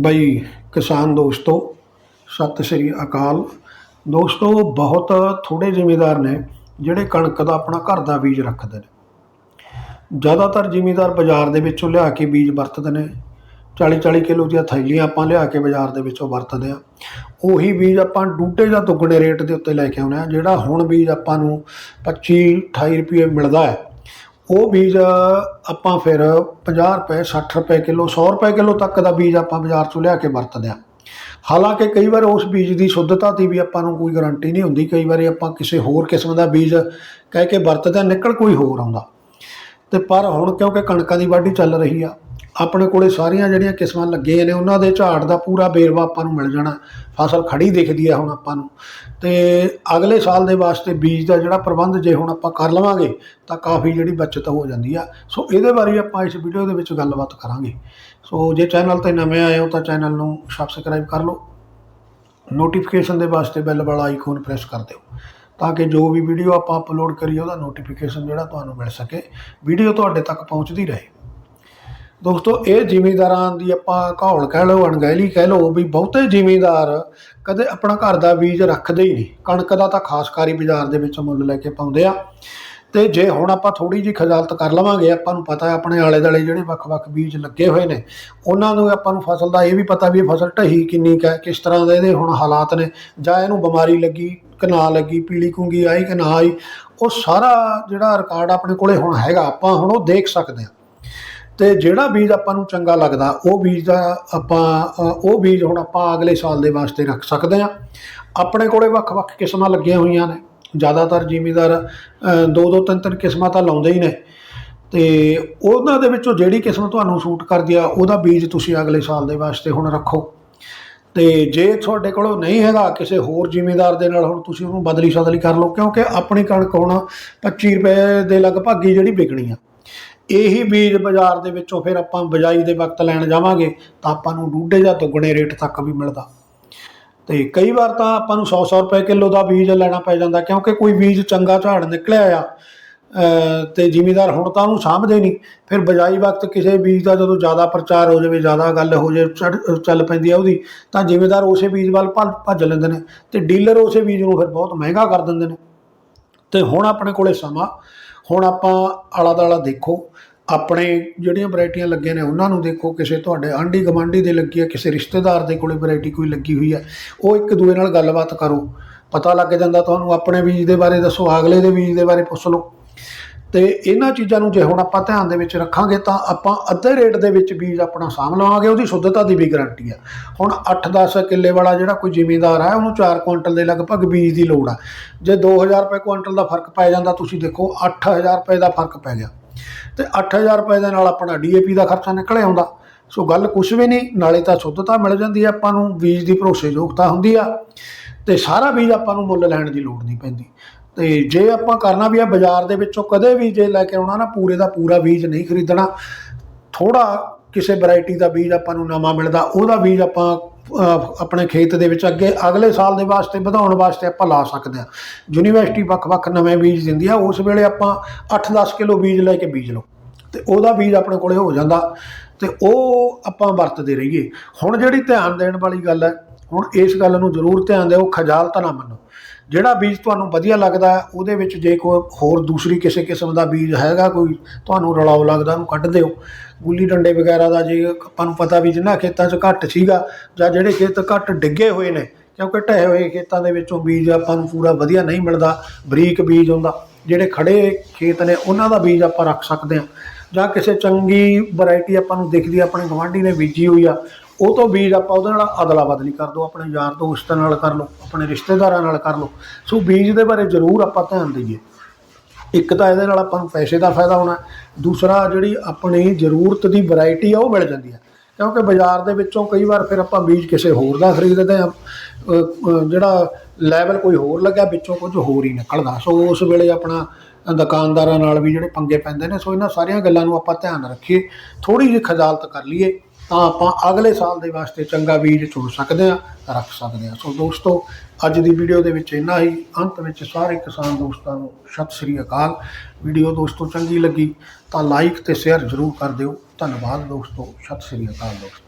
ਬਈ ਕਿਸਾਨ ਦੋਸਤੋ, ਸਤਿ ਸ੍ਰੀ ਅਕਾਲ। ਦੋਸਤੋ, ਬਹੁਤ ਥੋੜੇ ਜ਼ਿਮੀਦਾਰ ਨੇ ਜਿਹੜੇ ਕਣਕ ਦਾ ਆਪਣਾ ਘਰ ਦਾ ਬੀਜ ਰੱਖਦੇ ਨੇ। ਜ਼ਿਆਦਾਤਰ ਜ਼ਿਮੀਂਦਾਰ ਬਾਜ਼ਾਰ ਦੇ ਵਿੱਚੋਂ ਲਿਆ ਕੇ ਬੀਜ ਵਰਤਦੇ ਨੇ। 40 40 ਕਿਲੋ ਦੀਆਂ ਥੈਲੀਆਂ ਆਪਾਂ ਲਿਆ ਕੇ ਬਾਜ਼ਾਰ ਦੇ ਵਿੱਚੋਂ ਵਰਤਦੇ ਆ ਉਹੀ ਬੀਜ ਆਪਾਂ ਡੂਟੇ ਜਾਂ ਦੁੱਗਣੇ ਰੇਟ ਦੇ ਉੱਤੇ ਲੈ ਕੇ ਆਉਂਦੇ ਆ ਜਿਹੜਾ ਹੁਣ ਬੀਜ ਆਪਾਂ ਨੂੰ 25 28 ਰੁਪਏ ਮਿਲਦਾ ਹੈ। ਉਹ ਬੀਜ ਆਪਾਂ ਫਿਰ 50 ਰੁਪਏ 60 ਰੁਪਏ ਕਿਲੋ 100 ਰੁਪਏ ਕਿਲੋ ਤੱਕ ਦਾ ਬੀਜ ਆਪਾਂ ਬਾਜ਼ਾਰ ਚੋਂ ਲਿਆ ਕੇ ਵਰਤਦੇ ਆ ਹਾਲਾਂਕਿ ਕਈ ਵਾਰ ਉਸ ਬੀਜ ਦੀ ਸ਼ੁੱਧਤਾ ਦੀ ਵੀ ਆਪਾਂ ਨੂੰ ਕੋਈ ਗਾਰੰਟੀ ਨਹੀਂ ਹੁੰਦੀ। ਕਈ ਵਾਰੀ ਆਪਾਂ ਕਿਸੇ ਹੋਰ ਕਿਸਮ ਦਾ ਬੀਜ ਕਹਿ ਕੇ ਵਰਤਦੇ ਹਾਂ, ਨਿਕਲ ਕੋਈ ਹੋਰ ਆਉਂਦਾ। ਤੇ ਪਰ ਹੁਣ ਕਿਉਂਕਿ ਕਣਕਾਂ ਦੀ ਵਾਢੀ ਚੱਲ ਰਹੀ ਆ, ਆਪਣੇ ਕੋਲੇ ਸਾਰੀਆਂ ਜਿਹੜੀਆਂ ਕਿਸਮਾਂ ਲੱਗੀਆਂ ਨੇ, ਉਹਨਾਂ ਦੇ ਝਾੜ ਦਾ ਪੂਰਾ ਬੇਰਵਾ ਆਪਾਂ ਨੂੰ ਮਿਲ ਜਾਣਾ, ਫਸਲ ਖੜੀ ਦਿਖਦੀ ਆ ਹੁਣ ਆਪਾਂ ਨੂੰ। ਤੇ ਅਗਲੇ ਸਾਲ ਦੇ ਵਾਸਤੇ ਬੀਜ ਦਾ ਜਿਹੜਾ ਪ੍ਰਬੰਧ ਜੇ ਹੁਣ ਆਪਾਂ ਕਰ ਲਵਾਂਗੇ, ਤਾਂ ਕਾਫੀ ਜਿਹੜੀ ਬਚਤ ਹੋ ਜਾਂਦੀ ਆ। ਸੋ ਇਹਦੇ ਬਾਰੇ ਆਪਾਂ ਇਸ ਵੀਡੀਓ ਦੇ ਵਿੱਚ ਗੱਲਬਾਤ ਕਰਾਂਗੇ। ਸੋ ਜੇ ਚੈਨਲ ਤੇ ਨਵੇਂ ਆਏ ਹੋ ਤਾਂ ਚੈਨਲ ਨੂੰ ਸਬਸਕ੍ਰਾਈਬ ਕਰ ਲਓ। ਨੋਟੀਫਿਕੇਸ਼ਨ ਦੇ ਵਾਸਤੇ ਬੈਲ ਵਾਲਾ ਆਈਕਨ ਪ੍ਰੈਸ ਕਰ ਦਿਓ। ਤਾਂ ਕਿ ਜੋ ਵੀ ਵੀਡੀਓ ਆਪਾਂ ਅਪਲੋਡ ਕਰੀਏ, ਉਹਦਾ ਨੋਟੀਫਿਕੇਸ਼ਨ ਜਿਹੜਾ ਤੁਹਾਨੂੰ ਮਿਲ ਸਕੇ। ਵੀਡੀਓ ਤੁਹਾਡੇ ਤੱਕ ਪਹੁੰਚਦੀ ਰਹੇ। ਦੋਸਤੋ, ਇਹ ਜ਼ਿਮੀਂਦਾਰਾਂ ਦੀ ਆਪਾਂ ਘੌਲ ਕਹਿ ਲਓ, ਅਣਗਹਿਲੀ ਕਹਿ ਲਓ ਵੀ ਬਹੁਤੇ ਜ਼ਿਮੀਂਦਾਰ ਕਦੇ ਆਪਣਾ ਘਰ ਦਾ ਬੀਜ ਰੱਖਦੇ ਹੀ ਨਹੀਂ। ਕਣਕ ਦਾ ਤਾਂ ਖਾਸ ਕਾਰੀ ਬਾਜ਼ਾਰ ਦੇ ਵਿੱਚ ਮੁੱਲ ਲੈ ਕੇ ਪਾਉਂਦੇ ਆ। ਤੇ ਜੇ ਹੁਣ ਆਪਾਂ ਥੋੜੀ ਜਿਹੀ ਖਜਾਲਤ ਕਰ ਲਵਾਂਗੇ, ਆਪਾਂ ਨੂੰ ਪਤਾ ਹੈ, ਆਪਣੇ ਆਲੇ ਦਾਲੇ ਜਿਹੜੇ ਵੱਖ-ਵੱਖ ਬੀਜ ਲੱਗੇ ਹੋਏ ਨੇ, ਉਹਨਾਂ ਨੂੰ ਆਪਾਂ ਨੂੰ ਫਸਲ ਦਾ ਇਹ ਵੀ ਪਤਾ ਵੀ ਫਸਲ ਢਹੀ ਕਿੰਨੀ ਕੁ ਹੈ, ਕਿਸ ਤਰ੍ਹਾਂ ਦੇ ਇਹਦੇ ਹੁਣ ਹਾਲਾਤ ਨੇ, ਜਾਂ ਇਹਨੂੰ ਬਿਮਾਰੀ ਲੱਗੀ ਕਿ ਨਾ ਲੱਗੀ, ਪੀਲੀ ਕੁੰਗੀ ਆਈ ਕਿ ਨਾ ਆਈ। ਉਹ ਸਾਰਾ ਜਿਹੜਾ ਰਿਕਾਰਡ ਆਪਣੇ ਕੋਲੇ ਹੁਣ ਹੈਗਾ, ਆਪਾਂ ਹੁਣ ਉਹ ਦੇਖ ਸਕਦੇ ਹਾਂ। ਤੇ ਜਿਹੜਾ ਬੀਜ ਆਪਾਂ ਨੂੰ ਚੰਗਾ ਲੱਗਦਾ, ਉਹ ਬੀਜ ਦਾ ਆਪਾਂ ਉਹ ਬੀਜ ਹੁਣ ਆਪਾਂ ਅਗਲੇ ਸਾਲ ਦੇ ਵਾਸਤੇ ਰੱਖ ਸਕਦੇ ਹਾਂ। ਆਪਣੇ ਕੋਲੇ ਵੱਖ-ਵੱਖ ਕਿਸਮਾਂ ਲੱਗੀਆਂ ਹੋਈਆਂ ਨੇ। ਜ਼ਿਆਦਾਤਰ ਜ਼ਿਮੀਦਾਰ ਦੋ ਦੋ ਤਿੰਨ ਤਿੰਨ ਕਿਸਮਾਂ ਤਾਂ ਲਾਉਂਦੇ ਹੀ ਨੇ। ਤੇ ਉਹਨਾਂ ਦੇ ਵਿੱਚੋਂ ਜਿਹੜੀ ਕਿਸਮ ਤੁਹਾਨੂੰ ਸੂਟ ਕਰਦੀ ਆ, ਉਹਦਾ ਬੀਜ ਤੁਸੀਂ ਅਗਲੇ ਸਾਲ ਦੇ ਵਾਸਤੇ ਹੁਣ ਰੱਖੋ। ਤੇ ਜੇ ਤੁਹਾਡੇ ਕੋਲੋਂ ਨਹੀਂ ਹੈਗਾ ਕਿਸੇ ਹੋਰ ਜ਼ਿਮੀਂਦਾਰ ਦੇ ਨਾਲ, ਹੁਣ ਤੁਸੀਂ ਉਹਨੂੰ ਬਦਲੀ ਸਦਲੀ ਕਰ ਲਓ, ਕਿਉਂਕਿ ਆਪਣੀ ਕਣਕ ਹੁਣ 25 ਰੁਪਏ ਦੇ ਲਗਭਗ ਹੀ ਜਿਹੜੀ ਵਿਕਣੀ ਆ। ਇਹੀ ਬੀਜ ਬਾਜ਼ਾਰ ਦੇ ਵਿੱਚੋਂ ਫਿਰ ਆਪਾਂ ਬਜਾਈ ਦੇ ਵਕਤ ਲੈਣ ਜਾਵਾਂਗੇ, ਤਾਂ ਆਪਾਂ ਨੂੰ ਡੂਢੇ ਜਾਂ ਦੁੱਗਣੇ ਰੇਟ ਤੱਕ ਵੀ ਮਿਲਦਾ। ਤੇ ਕਈ ਵਾਰ ਤਾਂ ਆਪਾਂ ਨੂੰ 100-100 ਰੁਪਏ ਕਿਲੋ ਦਾ ਬੀਜ ਲੈਣਾ ਪੈ ਜਾਂਦਾ, ਕਿਉਂਕਿ ਕੋਈ ਬੀਜ ਚੰਗਾ ਝਾੜ ਨਿਕਲਿਆ ਆ ਤੇ ਜ਼ਿਮੀਦਾਰ ਹੁਣ ਤਾਂ ਉਹਨੂੰ ਸਾਂਭਦੇ ਨਹੀਂ। ਫਿਰ ਬਜਾਈ ਵਕਤ ਕਿਸੇ ਬੀਜ ਦਾ ਜਦੋਂ ਜ਼ਿਆਦਾ ਪ੍ਰਚਾਰ ਹੋ ਜਾਵੇ, ਜ਼ਿਆਦਾ ਗੱਲ ਹੋ ਜਾਵੇ ਚੱਲ ਪੈਂਦੀ ਆ ਉਹਦੀ, ਤਾਂ ਜ਼ਿਮੀਦਾਰ ਉਸੇ ਬੀਜ ਵੱਲ ਭੱਜ- ਭੱਜ ਲੈਂਦੇ ਨੇ ਤੇ ਡੀਲਰ ਉਸੇ ਬੀਜ ਨੂੰ ਫਿਰ ਬਹੁਤ ਮਹਿੰਗਾ ਕਰ ਦਿੰਦੇ ਨੇ। ਤੇ ਹੁਣ ਆਪਣੇ ਕੋਲੇ ਸਮਾਂ, ਹੁਣ ਆਪਾਂ ਆਲਾ ਦਾਲਾ ਦੇਖੋ, ਆਪਣੇ ਜਿਹੜੀਆਂ ਵੈਰਾਈਟੀਆਂ ਲੱਗੀਆਂ ਨੇ ਉਹਨਾਂ ਨੂੰ ਦੇਖੋ, ਕਿਸੇ ਤੁਹਾਡੇ ਆਂਢੀ ਗਵਾਂਢੀ ਦੇ ਲੱਗੀ ਹੈ ਕਿਸੇ ਰਿਸ਼ਤੇਦਾਰ ਦੇ ਕੋਲੇ ਵੈਰਾਈਟੀ ਕੋਈ ਲੱਗੀ ਹੋਈ ਹੈ ਉਹ ਇੱਕ ਦੂਏ ਨਾਲ ਗੱਲਬਾਤ ਕਰੋ। ਪਤਾ ਲੱਗ ਜਾਂਦਾ ਤੁਹਾਨੂੰ ਆਪਣੇ ਬੀਜ ਦੇ ਬਾਰੇ ਦੱਸੋ, ਅਗਲੇ ਦੇ ਬੀਜ ਦੇ ਬਾਰੇ ਪੁੱਛ ਲਓ। ਤੇ ਇਹਨਾਂ ਚੀਜ਼ਾਂ ਨੂੰ ਜੇ ਹੁਣ ਆਪਾਂ ਧਿਆਨ ਦੇ ਵਿੱਚ ਰੱਖਾਂਗੇ ਤਾਂ ਆਪਾਂ ਅੱਧੇ ਰੇਟ ਦੇ ਵਿੱਚ ਬੀਜ ਆਪਣਾ ਸਾਂਭ ਲਵਾਂਗੇ, ਉਹਦੀ ਸ਼ੁੱਧਤਾ ਦੀ ਵੀ ਗਾਰੰਟੀ ਆ। ਹੁਣ 8-10 ਕਿੱਲੇ ਵਾਲਾ ਜਿਹੜਾ ਕੋਈ ਜ਼ਿਮੀਂਦਾਰ ਹੈ ਉਹਨੂੰ 4 ਕੁਇੰਟਲ ਦੇ ਲਗਭਗ ਬੀਜ ਦੀ ਲੋੜ ਆ। ਜੇ 2000 ਰੁਪਏ ਕੁਇੰਟਲ ਦਾ ਫ਼ਰਕ ਪੈ ਜਾਂਦਾ, ਤੁਸੀਂ ਦੇਖੋ 8000 ਰੁਪਏ ਦਾ ਫ਼ਰਕ ਪੈ ਗਿਆ। ਤੇ 8000 ਰੁਪਏ ਦੇ ਨਾਲ ਆਪਣਾ ਡੀਏਪੀ ਦਾ ਖਰਚਾ ਨਿਕਲ ਆਉਂਦਾ। ਸੋ ਗੱਲ ਕੁਛ ਵੀ ਨਹੀਂ, ਨਾਲੇ ਤਾਂ ਸ਼ੁੱਧਤਾ ਮਿਲ ਜਾਂਦੀ ਹੈ ਆਪਾਂ ਨੂੰ ਬੀਜ ਦੀ ਭਰੋਸੇਯੋਗਤਾ ਹੁੰਦੀ ਆ। ਤੇ ਸਾਰਾ ਬੀਜ ਆਪਾਂ ਨੂੰ ਮੁੱਲ ਲੈਣ ਦੀ ਲੋੜ ਨਹੀਂ ਪੈਂਦੀ। ਤੇ ਜੇ ਆਪਾਂ ਕਰਨਾ ਵੀ ਆ ਬਾਜ਼ਾਰ ਦੇ ਵਿੱਚੋਂ ਕਦੇ ਵੀ ਜੇ ਲੈ ਕੇ ਆਉਣਾ ਨਾ, ਪੂਰੇ ਦਾ ਪੂਰਾ ਬੀਜ ਨਹੀਂ ਖਰੀਦਣਾ। ਥੋੜਾ ਕਿਸੇ ਵੈਰਾਈਟੀ ਦਾ ਬੀਜ ਆਪਾਂ ਨੂੰ ਨਵਾਂ ਮਿਲਦਾ, ਉਹਦਾ ਬੀਜ ਆਪਾਂ ਆਪਣੇ ਖੇਤ ਦੇ ਵਿੱਚ ਅੱਗੇ ਅਗਲੇ ਸਾਲ ਦੇ ਵਾਸਤੇ, ਵਧਾਉਣ ਵਾਸਤੇ ਆਪਾਂ ਲਾ ਸਕਦੇ ਹਾਂ। ਯੂਨੀਵਰਸਿਟੀ ਵੱਖ-ਵੱਖ ਨਵੇਂ ਬੀਜ ਦਿੰਦੀ ਆ, ਉਸ ਵੇਲੇ ਆਪਾਂ 8-10 ਕਿਲੋ ਬੀਜ ਲੈ ਕੇ ਬੀਜ ਲਓ। ਤੇ ਉਹਦਾ ਬੀਜ ਆਪਣੇ ਕੋਲੇ ਹੋ ਜਾਂਦਾ, ਤੇ ਉਹ ਆਪਾਂ ਵਰਤਦੇ ਰਹੀਏ। ਹੁਣ ਜਿਹੜੀ ਧਿਆਨ ਦੇਣ ਵਾਲੀ ਗੱਲ ਹੈ, ਹੁਣ ਇਸ ਗੱਲ ਨੂੰ ਜ਼ਰੂਰ ਧਿਆਨ ਦਿਓ ਖਜਾਲਤ ਨਾ ਮੰਨੋ। ਜਿਹੜਾ ਬੀਜ ਤੁਹਾਨੂੰ ਵਧੀਆ ਲੱਗਦਾ, ਉਹਦੇ ਵਿੱਚ ਜੇ ਕੋਈ ਹੋਰ ਦੂਸਰੀ ਕਿਸੇ ਕਿਸਮ ਦਾ ਬੀਜ ਹੈਗਾ ਕੋਈ, ਤੁਹਾਨੂੰ ਰਲਾਉ ਲੱਗਦਾ, ਉਹਨੂੰ ਕੱਢ ਦਿਓ। ਗੁੱਲੀ ਡੰਡੇ ਵਗੈਰਾ ਦਾ ਜੇ ਆਪਾਂ ਨੂੰ ਪਤਾ ਵੀ ਜਿੰਨਾ ਖੇਤਾਂ 'ਚ ਘੱਟ ਸੀਗਾ, ਜਾਂ ਜਿਹੜੇ ਖੇਤ ਘੱਟ ਡਿੱਗੇ ਹੋਏ ਨੇ, ਕਿਉਂਕਿ ਢਹੇ ਹੋਏ ਖੇਤਾਂ ਦੇ ਵਿੱਚੋਂ ਬੀਜ ਆਪਾਂ ਨੂੰ ਪੂਰਾ ਵਧੀਆ ਨਹੀਂ ਮਿਲਦਾ, ਬਰੀਕ ਬੀਜ ਹੁੰਦਾ, ਜਿਹੜੇ ਖੜੇ ਖੇਤ ਨੇ, ਉਹਨਾਂ ਦਾ ਬੀਜ ਆਪਾਂ ਰੱਖ ਸਕਦੇ ਹਾਂ। ਜਾਂ ਕਿਸੇ ਚੰਗੀ ਵੈਰਾਈਟੀ ਆਪਾਂ ਨੂੰ ਦਿਖਦੀ, ਆਪਣੇ ਗਵਾਂਢੀ ਨੇ ਬੀਜੀ ਹੋਈ ਆ ਉਹ ਤੋਂ ਬੀਜ ਆਪਾਂ ਉਹਦੇ ਨਾਲ ਅਦਲਾ ਬਦਲੀ ਕਰ ਦਿਓ, ਆਪਣੇ ਯਾਰ ਦੋਸਤਾਂ ਨਾਲ ਕਰ ਲਓ, ਆਪਣੇ ਰਿਸ਼ਤੇਦਾਰਾਂ ਨਾਲ ਕਰ ਲਓ। ਸੋ ਬੀਜ ਦੇ ਬਾਰੇ ਜ਼ਰੂਰ ਆਪਾਂ ਧਿਆਨ ਦਈਏ। ਇੱਕ ਤਾਂ ਇਹਦੇ ਨਾਲ ਆਪਾਂ ਨੂੰ ਪੈਸੇ ਦਾ ਫਾਇਦਾ ਹੋਣਾ, ਦੂਸਰਾ ਜਿਹੜੀ ਆਪਣੀ ਜ਼ਰੂਰਤ ਦੀ ਵੈਰਾਈਟੀ ਆ ਉਹ ਮਿਲ ਜਾਂਦੀ ਹੈ ਕਿਉਂਕਿ ਬਾਜ਼ਾਰ ਦੇ ਵਿੱਚੋਂ ਕਈ ਵਾਰ ਫਿਰ ਆਪਾਂ ਬੀਜ ਕਿਸੇ ਹੋਰ ਦਾ ਖਰੀਦਦੇ ਆ। ਜਿਹੜਾ ਲੈਵਲ ਕੋਈ ਹੋਰ ਲੱਗਿਆ, ਵਿੱਚੋਂ ਕੁਝ ਹੋਰ ਹੀ ਨਿਕਲਦਾ। ਸੋ ਉਸ ਵੇਲੇ ਆਪਣਾ ਦੁਕਾਨਦਾਰਾਂ ਨਾਲ ਵੀ ਜਿਹੜੇ ਪੰਗੇ ਪੈਂਦੇ ਨੇ, ਸੋ ਇਹਨਾਂ ਸਾਰੀਆਂ ਗੱਲਾਂ ਨੂੰ ਆਪਾਂ ਧਿਆਨ ਰੱਖੀਏ। ਥੋੜੀ ਜਿਹੀ ਖਜਾਲਤ ਕਰ ਲਈਏ। ਤਾਂ ਆਪਾਂ ਅਗਲੇ ਸਾਲ ਦੇ ਵਾਸਤੇ ਚੰਗਾ ਬੀਜ ਚੁਣ ਸਕਦੇ ਆ ਰੱਖ ਸਕਦੇ ਆ ਸੋ ਦੋਸਤੋ, ਅੱਜ ਦੀ ਵੀਡੀਓ ਦੇ ਵਿੱਚ ਇੰਨਾ ਹੀ। ਅੰਤ ਵਿੱਚ ਸਾਰੇ ਕਿਸਾਨ ਦੋਸਤਾਂ ਨੂੰ ਸਤਿ ਸ੍ਰੀ ਅਕਾਲ। ਵੀਡੀਓ ਦੋਸਤੋ ਚੰਗੀ ਲੱਗੀ ਤਾਂ ਲਾਈਕ ਤੇ ਸ਼ੇਅਰ ਜ਼ਰੂਰ ਕਰ ਦਿਓ। ਧੰਨਵਾਦ ਦੋਸਤੋ। ਸਤਿ ਸ੍ਰੀ ਅਕਾਲ ਦੋਸਤੋ।